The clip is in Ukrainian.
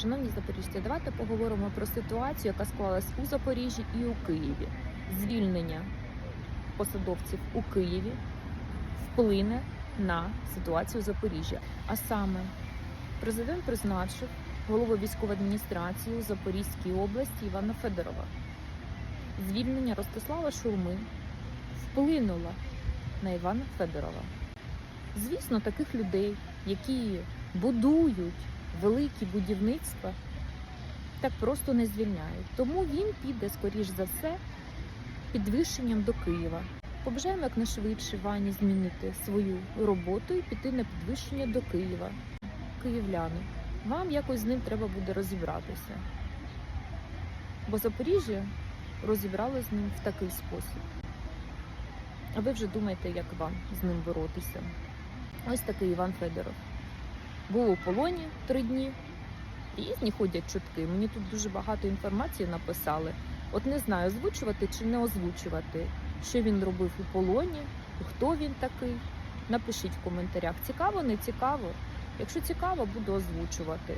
Шановні запоріжці, давайте поговоримо про ситуацію, яка склалась у Запоріжжі і у Києві. Звільнення посадовців у Києві вплине на ситуацію у Запоріжжі. А саме, президент призначив голову військової адміністрації у Запорізькій області Івана Федорова. Звільнення Ростислава Шурми вплинуло на Івана Федорова. Звісно, таких людей, які будують великі будівництва, так просто не звільняють. Тому він піде, скоріш за все, підвищенням до Києва. Побажаємо якнайшвидше Вані змінити свою роботу і піти на підвищення до Києва. Київляни, вам якось з ним треба буде розібратися. Бо Запоріжжя розібрали з ним в такий спосіб. А ви вже думаєте, як вам з ним боротися. Ось такий Іван Федоров. Був у полоні три дні. Різні ходять чутки. Мені тут дуже багато інформації написали. От не знаю, озвучувати чи не озвучувати, що він робив у полоні, хто він такий. Напишіть в коментарях, цікаво, не цікаво. Якщо цікаво, буду озвучувати.